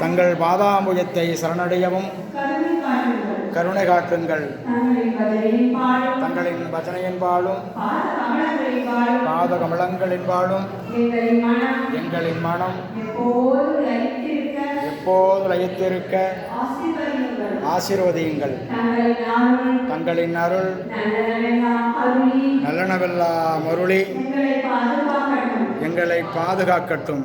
தங்கள் பாதாம்புஜத்தை சரணடையவும் கருணை காட்டுங்கள் தங்களின் பஜனையின்பாலும் பாத கமலங்களின்பாலும் எங்களின் மனம் எப்போது லயித்திருக்க ஆசீர்வதியுங்கள். தங்களின் அருள் நல்லனவெல்லாம் அருளி எங்களை பாதுகாக்கட்டும்.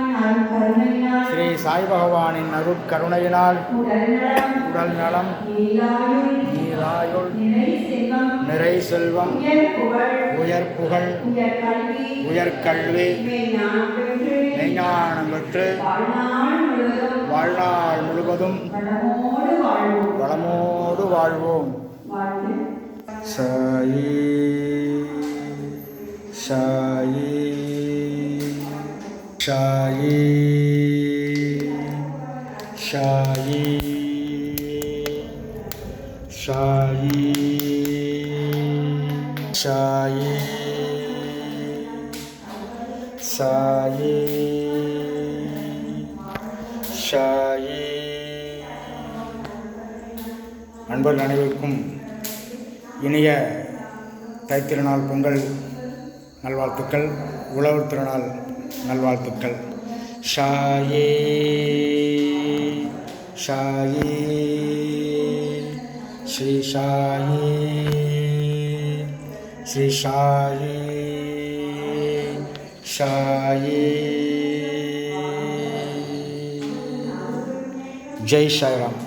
ஸ்ரீ சாய் பகவானின் அருட்கருணையினால் உடல் நலம் நீராயுள் நிறை செல்வம் உயர் புகழ் உயர்கல்வி மெய்ஞானம் பெற்று வாழ்நாள் முழுவதும் வளமோடு வாழ்வோம். சாயி சாயி. ஷாயே. ஷாயே. ஷாயே. ஷாயே. சாயே ஷாயே. அன்பர் அனைவருக்கும் இனிய தைத்திருநாள் பொங்கல் நல்வாழ்த்துக்கள். உழவு திருநாள் நல்வாழ்த்துக்கள். ஷாயே ஷாயே ஸ்ரீ ஷாயே ஸ்ரீ ஷாயே ஷாயே. ஜெய் சாய்ராம்